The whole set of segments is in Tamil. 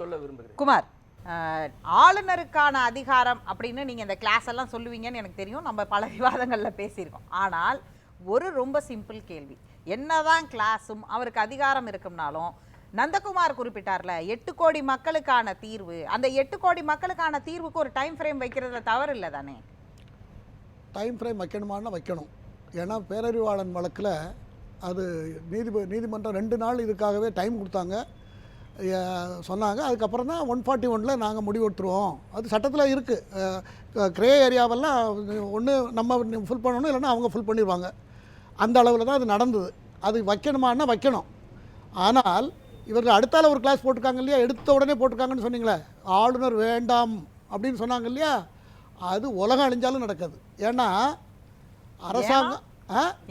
சொல்ல விரும்புகிறேன். குமார் ஆளுநருக்கான அதிகாரம் அப்படின்னு நீங்க இந்த கிளாஸ் எல்லாம் சொல்லுவீங்கன்னு எனக்கு தெரியும். நம்ம பல விவாதங்கள்ல பேசியிருக்கோம். ஆனால் ஒரு ரொம்ப சிம்பிள் கேள்வி. என்னதான் கிளாஸும் அவருக்கு அதிகாரம் இருக்கும்னாலும் நந்தகுமார் குறிப்பிட்டார்ல எட்டு கோடி மக்களுக்கான தீர்வு. அந்த எட்டு கோடி மக்களுக்கான தீர்வுக்கு ஒரு டைம் ஃப்ரேம் வைக்கிறதுல தவறு இல்லை தானே? டைம் ஃப்ரேம் வைக்கணுமான்னா வைக்கணும். ஏன்னா பேரறிவாளன் வழக்கில் அது நீதிப நீதிமன்றம் ரெண்டு நாள் இதுக்காகவே டைம் கொடுத்தாங்க. சொன்னாங்க. அதுக்கப்புறம் தான் ஒன் ஃபார்ட்டி ஒனில் நாங்கள் முடிவெடுத்துருவோம் அது சட்டத்தில் இருக்குது க்ரே ஏரியாவெல்லாம் ஒன்று நம்ம ஃபுல் பண்ணணும் இல்லைன்னா அவங்க ஃபுல் பண்ணிடுவாங்க அந்த அளவில் தான் அது நடந்தது. அது வைக்கணுமான்னா வைக்கணும். ஆனால் இவர்கள் அடுத்தால ஒரு கிளாஸ் போட்டிருக்காங்க இல்லையா? எடுத்த உடனே போட்டிருக்காங்கன்னு சொன்னீங்களே? ஆளுநர் வேண்டாம் அப்படின்னு சொன்னாங்க இல்லையா? அது உலகம் அழிஞ்சாலும் நடக்காது. ஏன்னா அரசாங்கம்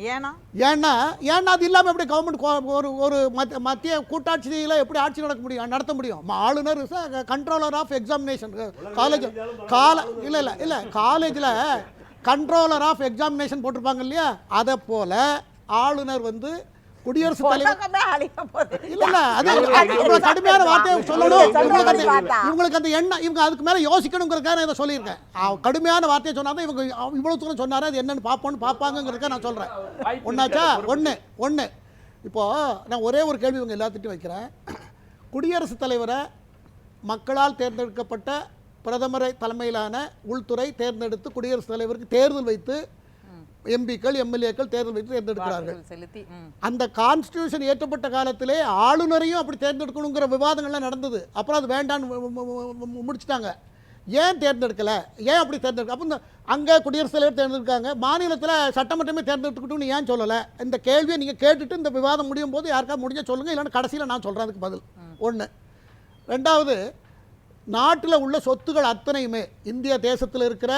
ஏன்னா? ஏன்னா ஏன்னா அது இல்லாமல் எப்படி கவர்மெண்ட் ஒரு ஒரு மத்த- மத்திய கூட்டாட்சியில் எப்படி ஆட்சி நடக்க முடியும் நடத்த முடியும்? ஆளுநர் கண்ட்ரோலர் ஆஃப் எக்ஸாமினேஷன் காலேஜ் கால இல்லை இல்லை இல்லை காலேஜில் கண்ட்ரோலர் ஆஃப் எக்ஸாமினேஷன் போட்டிருப்பாங்க இல்லையா? அதை போல் ஆளுநர் வந்து குடியரசுத் தலைவர் கடுமையான வார்த்தையை சொல்லணும். இவங்களுக்கு அந்த எண்ணம் இவங்க அதுக்கு மேல யோசிக்கணுங்கிறதுக்காக நான் இதை சொல்லியிருக்கேன். கடுமையான வார்த்தையை சொன்னாதான் இவங்க இவ்வளவு தூரம் சொன்னாரு அது என்னன்னு பார்ப்போம்னு பார்ப்பாங்கிறதுக்காக நான் சொல்றேன். ஒன்னாச்சா ஒன்று ஒன்று இப்போ நான் ஒரே ஒரு கேள்வி இவங்க எல்லாத்திட்டும் வைக்கிறேன். குடியரசுத் தலைவரை மக்களால் தேர்ந்தெடுக்கப்பட்ட பிரதமரை தலைமையிலான உள்துறை தேர்ந்தெடுத்து குடியரசுத் தலைவருக்கு தேர்தல் வைத்து எம்பிக்கள் எம்எல்ஏக்கள் தேர்தல் வைத்து தேர்ந்தெடுக்கிறார்கள். அந்த கான்ஸ்டியூஷன் ஏற்றப்பட்ட காலத்திலே ஆளுநரையும் அப்படி தேர்ந்தெடுக்கணுங்கிற விவாதங்கள்லாம் நடந்தது. அப்புறம் அது வேண்டான்னு முடிச்சிட்டாங்க. ஏன் தேர்ந்தெடுக்கல? ஏன் அப்படி தேர்ந்தெடுக்க? அப்போ இந்த அங்கே குடியரசுத் தலைவர் தேர்ந்தெடுக்காங்க. மாநிலத்தில் சட்டமன்றமே தேர்ந்தெடுத்துக்கிட்டுன்னு ஏன் சொல்லலை? இந்த கேள்வியை நீங்கள் கேட்டுட்டு இந்த விவாதம் முடியும் போது யாருக்கா முடிஞ்ச சொல்லுங்கள் இல்லைன்னா கடைசியில் நான் சொல்கிறேன் அதுக்கு பதில். ஒன்று ரெண்டாவது நாட்டில் உள்ள சொத்துகள் அத்தனையுமே இந்திய தேசத்தில் இருக்கிற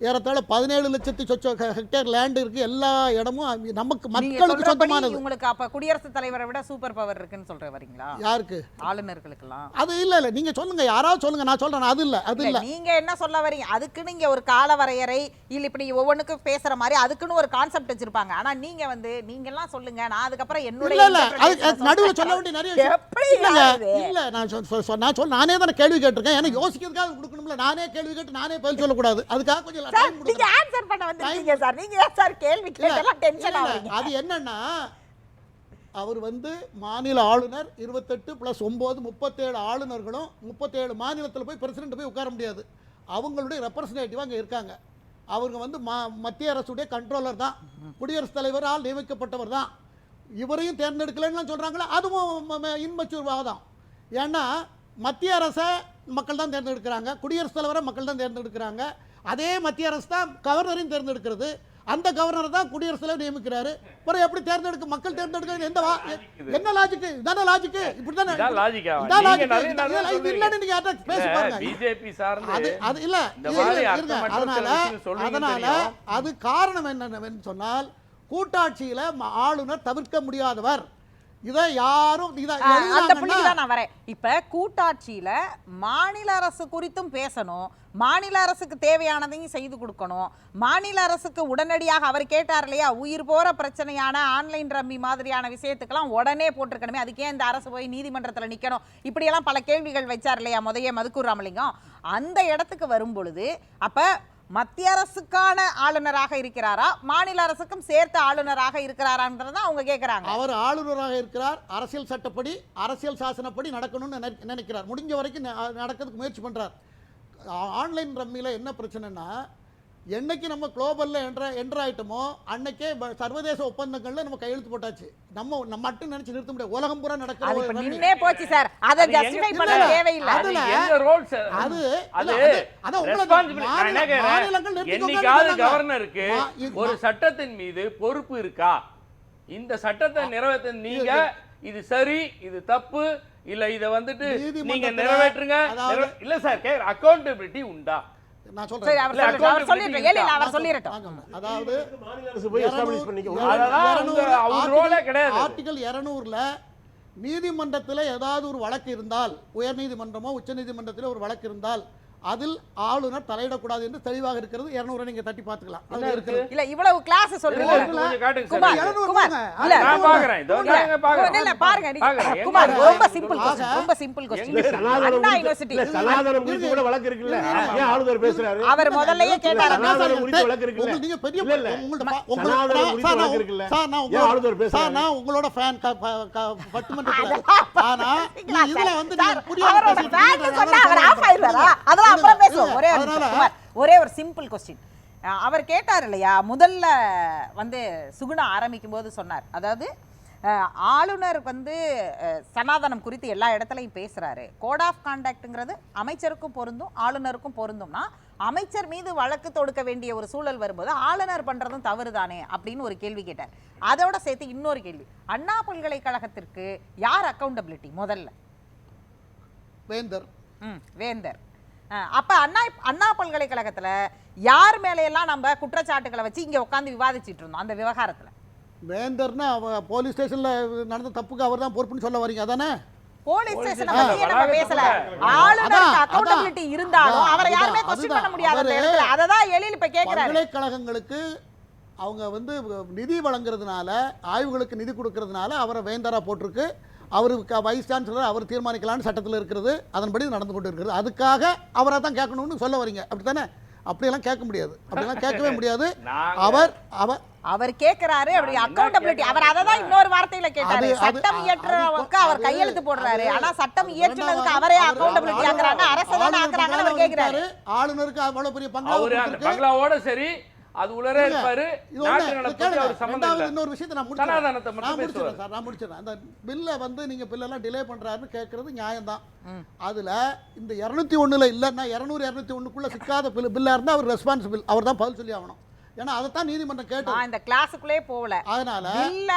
ஏறத்தாழ பதினேழு லட்சத்தி சொச்ச ஹெக்டேர் லேண்ட் இருக்கு. எல்லா இடமும் நமக்கு நீங்க மக்களுக்கு சொந்தமானது. உங்களுக்கு அப்ப குடியரசுத் தலைவரை விட சூப்பர் பவர் இருக்குன்னு சொல்ற வரீங்களா? யாருக்கு? ஆளுநர்களுக்கெல்லாம். அது இல்ல இல்ல. நீங்க சொல்லுங்க. யாராவது சொல்லுங்க. நான் சொல்றேன். அது இல்ல அது இல்ல, நீங்க என்ன சொல்ல வரீங்க? அதுக்குன்னு இங்க ஒரு கால வரையறை இல்ல இப்படி ஒவ்வொன்றுக்கும் பேசுற மாதிரி அதுக்குன்னு ஒரு கான்செப்ட் வச்சிருப்பாங்க. ஆனா நீங்க வந்து நீங்க எல்லாம் சொல்லுங்க. நான் அதுக்கப்புறம் என்னுடைய இல்ல நடுவுல. சொல்ல வேண்டிய நிறைய எப்படி? இல்ல நான் நான் சொல் நானே தானே கேள்வி கேட்டிருக்கேன். எனக்கு யோசிக்கிறதுக்காக கொடுக்கணும்ல. நானே கேள்வி கேட்டு நானே பதில் சொல்லக்கூடாது. அதுக்காக கொஞ்சம் சார் நீங்க ஆன்சர் பண்ண வந்திருக்கீங்க சார். நீங்க ஏன் சார் கேள்வி இல்ல, கேட்டெல்லாம் டென்ஷன் ஆகுறீங்க அது என்னன்னா அவர் வந்து மாநில ஆளுநர் இருபத்தெட்டு ப்ளஸ் ஒம்பது முப்பத்தேழு ஆளுநர்களும் முப்பத்தேழு மாநிலத்தில் போய் பிரசிடென்ட் போய் உட்கார முடியாது. அவங்களுடைய ரெப்ரசன்டேட்டிவ் அங்கே இருக்காங்க. அவங்க வந்து மா மத்திய அரசுடைய கண்ட்ரோலர் தான். குடியரசுத் தலைவரால் நியமிக்கப்பட்டவர் தான். இவரையும் தேர்ந்தெடுக்கலைன்னு சொல்கிறாங்களா அதுவும் இன்மச்சூர் வாதம் ஏன்னா மத்திய அரசை மக்கள் தான் தேர்ந்தெடுக்கிறாங்க. குடியரசுத் தலைவரை மக்கள் தான் தேர்ந்தெடுக்கிறாங்க. அதே மத்திய அரசு தான் கவர்னரையும் தேர்ந்தெடுக்கிறது. அந்த கவர்னர் தான் குடியரசுத் தலைவர் நியமிக்கிறாரு. அப்புறம் எப்படி தேர்ந்தெடுக்க மக்கள் தேர்ந்தெடுக்க எந்த என்ன லாஜிக்கு இதான லாஜிக்கு ஆ? இதான் நீங்க இல்லைன்னு யார்ட்ட பேசி பாருங்க. பிஜேபி அது சார்ந்து அது இல்ல. அதனால அதனால. அது காரணம் என்னன்னு சொன்னால் கூட்டாட்சியில ஆளுநர் தவிர்க்க முடியாதவர். இதை யாரும் அந்த புள்ளிக்கு தான் நான் வரேன். இப்ப கூட்டாட்சியில மாநில அரசு குறித்தும் பேசணும். மாநில அரசுக்கு தேவையானதையும் செய்து கொடுக்கணும். மாநில அரசுக்கு உடனடியாக அவர் கேட்டார் இல்லையா உயிர் போற பிரச்சனையான ஆன்லைன் ரம்மி மாதிரியான விஷயத்துக்கெல்லாம் உடனே போட்டிருக்கணுமே அதுக்கே இந்த அரசு போய் நீதிமன்றத்துல நிக்கணும்? இப்படியெல்லாம் பல கேள்விகள் வச்சார் இல்லையா முதைய மதுக்கூர் ராமலிங்கம். அந்த இடத்துக்கு வரும் பொழுது அப்ப மத்திய அரசுக்கான ஆளுநராக இருக்கிறாரா? மாநில அரசுக்கும் சேர்த்த ஆளுநராக இருக்கிறாரான்றதான் அவங்க கேட்கிறாங்க அவர் ஆளுநராக இருக்கிறார். அரசியல் சட்டப்படி அரசியல் சாசனப்படி நடக்கணும்னு நினைக்கிறார். முடிஞ்ச வரைக்கும் நடக்கிறதுக்கு முயற்சி பண்றார். ஆன்லைன் ரம்மியில் என்ன பிரச்சனைனா என்னைக்கு நம்ம குளோபல்ல என்ற என்டர் ஆயிட்டோமோ அன்னைக்கே சர்வதேச ஒப்பந்தங்கள்ல நம்ம கையெழுத்து போட்டாச்சு. நம்ம நம்ம மட்டும் நினைச்சு நிறுத்த முடியாது. உலகம் பூரா நடக்கிற அது ஒரு இப்ப ரம்மி. நின்னே போச்சு சார் அதை ஜஸ்டிஃபை பண்ண. தேவையில்லை. அது அதுல- எங்க ரோல் சார் அது அது அது- அதான் உங்களை responsibility. நான் என்ன மாநில- கேக்குறேன், மாநிலங்கள் என்னைக்காவது. கவர்னருக்கு ஒரு சட்டத்தின் மீது பொறுப்பு இருக்கா? இந்த சட்டத்தை நிறைவேற்ற நீங்க இது. சரி இது தப்பு இல்ல இத வந்துட்டு நீங்க நிறைவேற்றுங்க. இல்ல சார் கேக்குற அக்கௌண்டபிலிட்டி உண்டா? நான் சொல்றேன். அவர் இல்ல இல்ல அவர். அதாவது மாநில அரசு போய் எஸ்டாப்ளிஷ் பண்ணிக்க அதெல்லாம் உங்க அவர் ரோலே கிடையாது. ஆர்டிகல் இருநூறுல நீதிமன்றத்தில் ஏதாவது ஒரு வழக்கு இருந்தால் உயர்நீதிமன்றமோ உச்சநீதிமன்றத்தில் ஒரு வழக்கு இருந்தால் அதில் ஆளுநர் தலையிடக்கூடாது என்று தெளிவாக இருக்கிறது. இருநூறு நீங்க தட்டி அதுல? இருக்கிறது. இல்ல இவ்வளவு கிளாஸ் சொல்றீங்க. பாருங்க. குமார் ரொம்ப சிம்பிள் ரொம்ப சிம்பிள் அண்ணா யூனிவர்சிட்டி சனாதனம் குறித்து கூட வழக்கு இருக்குல்ல? ஏன் ஆளுநர் பேசுறாரு? அவர் முதல்லயே கேட்டாரு. சனாதனம் குறித்து வழக்கு இருக்குல்ல? நீங்க பெரிய உங்களோட- சனாதனம் குறித்து சார், நான் வழக்கு இருக்குல்ல? சார், நான் ஏன் உங்களோட- ஆளுநர் பேசுறாரு? சார், நான் உங்களோட fan க- ப- க- பட்டிமன்றத்துல. ஆனா பாத்தீங்களா இதுல? வந்து நீங்க. சொன்னா அவர் ஆஃப் அதெல்லாம் அப்புறம் பேசுவோம். ஒரே. குமார், ஒரே ஒரு சிம்பிள் கொஸ்டின் அவர் கேட்டார் இல்லையா? முதல்ல வந்து சுகுணா ஆரம்பிக்கும் போது சொன்னார். அதாவது ஆளுநர் வந்து சனாதனம் குறித்து எல்லா இடத்துலையும் பேசுறாரு. கோட் ஆஃப் கான்டாக்ட்ங்கிறது அமைச்சருக்கும் பொருந்தும் ஆளுநருக்கும் பொருந்தும்னா அமைச்சர் மீது வழக்கு தொடுக்க வேண்டிய ஒரு சூழல் வரும்போது ஆளுநர் பண்றதும் தவறுதானே அப்படின்னு ஒரு கேள்வி கேட்டார். அதோட சேர்த்து இன்னொரு கேள்வி. அண்ணா பல்கலைக்கழகத்திற்கு யார் அக்கௌண்டபிலிட்டி முதல்ல? வேந்தர். ம் வேந்தர். அப்ப அண்ணா அண்ணா பல்கலைக்கழகத்துல யார் மேலையெல்லாம் நம்ம குற்றச்சாட்டுகளை வச்சு இங்க உட்காந்து விவாதிச்சிட்டு இருந்தோம் அந்த விவகாரத்துல? வேந்தர்னா அவ போலீஸ் ஸ்டேஷன்ல நடந்த தப்புக்கு அவர் தான் பொறுப்புன்னு சொல்ல வரீங்க அதானே? போலீஸ் ஸ்டேஷனை நம்ம பேசல. ஆளுநருக்கு அதான். இருந்தாலும் அவரை யாருமே கொஸ்டின் பண்ண. முடியாத இடத்துல அததான் எழில் இப்ப கேக்குறாரு. பல்கலைக்கழகங்களுக்கு அவங்க வந்து நிதி வழங்குறதுனால ஆய்வுகளுக்கு நிதி கொடுக்கறதுனால அவரை வேந்தரா போட்டிருக்கு. அவருக்கு வைஸ் சான்சலர் அவர் தீர்மானிக்கலாம்னு சட்டத்தில் இருக்கிறது அதன்படி நடந்து கொண்டு இருக்கிறது. அதுக்காக அவரை தான் கேட்கணும்னு சொல்ல வரீங்க. அப்படித்தானே? அப்படியெல்லாம் கேட்க முடியாது. அப்படியெல்லாம் கேட்கவே முடியாது. அவர் அவர் அவர் கேக்குறாரு அப்படி அக்கௌண்டபிலிட்டி அவர் அததான் இன்னொரு வார்த்தையில கேட்டாரு. அது- அது- சட்டம் அது- இயற்றுறவருக்கு அவர் அது- கையெழுத்து போடுறாரு. அது- ஆனா சட்டம் அது இயற்றுனதுக்கு அவரே அக்கௌண்டபிலிட்டி ஆக்குறாங்க. அரசு தானே ஆக்குறாங்கன்னு அவர் கேக்குறாரு. ஆளுநருக்கு அவ்வளவு பெரிய பங்களா. பங்களாவோட சரி அது இல்ல, இருப்பாரு. இன்னொரு விஷயத்தை நான் முடிச்சிடுறேன். நான் முடிச்சிடுறேன். சார், நான் முடிச்சிடுறேன். அந்த பில்லை வந்து நீங்க பில்லெல்லாம் டிலே பண்றாருன்னு கேட்கறது நியாயம்தான். அதுல இந்த இருநூத்தி ஒண்ணுல இல்லைன்னா இருநூறு இருநூத்தி ஒண்ணுக்குள்ள சிக்காத பில் பில்லா இருந்தா அவர் ரெஸ்பான்சிபிள் அவர் தான் பதில் சொல்லி ஆகணும். ஏன்னா அதைத்தான் நீதிமன்றம் கேட்டது. இந்த கிளாஸுக்குள்ளே போகல. அதனால பில்ல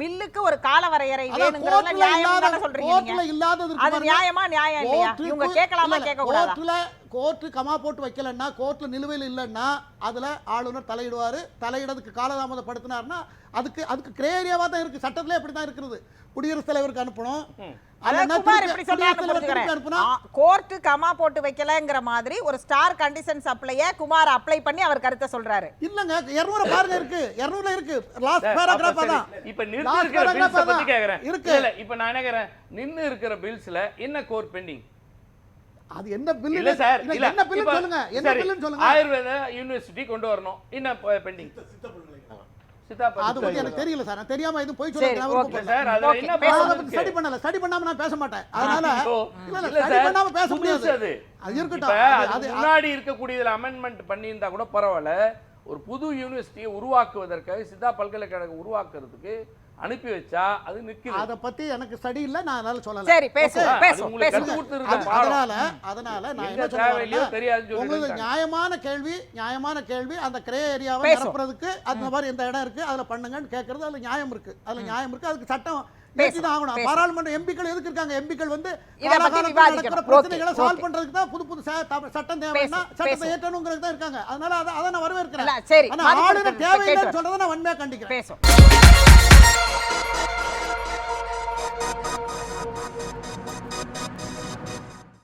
பில்லுக்கு ஒரு கால வரையறை கோர்ட்ல நியாயம் தானே சொல்றீங்க கோர்ட்ல இல்லாதது அது. நியாயமா நியாயம் இல்லையா? இவங்க கேட்கலாமா இல்ல, கேட்க கூடாதா கோர்ட்டுல கோர்ட்டு கமா போட்டு வைக்கலன்னா கோர்ட்ல நிலுவையில் இல்லைன்னா அதுல ஆளுநர் தலையிடுவாரு. தலையிடதுக்கு காலதாமதப்படுத்தினாருன்னா அதுக்கு அதுக்கு கிரேரியாவா தான் இருக்கு. சட்டத்திலே அப்படி தான் இருக்கிறது. குடியரசுத் தலைவருக்கு அனுப்பணும். கோர்ட்டு கமா போட்டு வைக்கலங்கிற மாதிரி ஒரு ஸ்டார் கண்டிஷன்ஸ் அப்ளைய குமார் அப்ளை பண்ணி அவர் கருத்தை சொல்றாரு. இல்லங்க இருநூறு பாருங்க இருக்கு. இருநூறுல இருக்கு. லாஸ்ட் பேராகிராஃப் அப்ப தான் சரி. இப்ப Last இருக்கிற பில்ஸ் பத்தி அதான். கேக்குறேன். இருக்கு. இல்ல, இப்ப நான் என்ன கேக்குறேன்? நின்னு இருக்கிற பில்ஸ்ல என்ன கோர் பெண்டிங் அது என்ன பில் இல்ல சார் என்ன பில் சொல்லுங்க. என்ன பில்லுன்னு சொல்லுங்க. ஆயுர்வேத யூனிவர்சிட்டி கொண்டு வரணும். என்ன பெண்டிங் அது பத்தி எனக்கு தெரியல சார். நான் தெரியாம எதுவும் போய் சொல்ல ஸ்டடி இருக்கு? பண்ணல ஸ்டடி பண்ணாம நான் பேச மாட்டேன். அதனால ஸ்டடி பண்ணாம பேச முடியாது. அது. இருக்கட்டும். அது முன்னாடி இருக்கக்கூடியதுல அமெண்ட்மெண்ட் பண்ணியிருந்தா கூட பரவாயில்ல. ஒரு புது யூனிவர்சிட்டியை உருவாக்குவதற்காக சித்தா பல்கலைக்கழகம் உருவாக்குறதுக்கு அனுப்பி வச்சா அது நிக்குது அத பத்தி எனக்கு ஸ்டடி இல்ல நான் அதனால சொல்லல சரி அது- பாடம். அதனால அதனால நான் என்ன தெரியாதுன்னு சொல்லி உங்களுக்கு. நியாயமான கேள்வி நியாயமான கேள்வி அந்த கிரே ஏரியாவை. நிரப்புறதுக்கு அந்த மாதிரி எந்த இடம் இருக்கு அதுல பண்ணுங்கன்னு கேட்கறது அதுல நியாயம் இருக்கு அதுல நியாயம் இருக்கு அதுக்கு சட்டம். பாராளுமன்ற எம்பிக்கள் எதுக்கு இருக்காங்க எம்பிக்கள் வந்து. நடக்கிற பிரச்சனைகளை சால்வ். பண்றதுக்கு தான் புது புது சட்டம் தேவைன்னா பேசுவோம், சட்டத்தை. ஏற்றணுங்கிறது தான் இருக்காங்க அதனால அதை நான் வரவேற்கிறேன் இல்ல, சரி, ஆனா ஆளுநர் தேவையில்லைன்னு சொல்றதை நான் வன்மையா கண்டிக்கிறேன்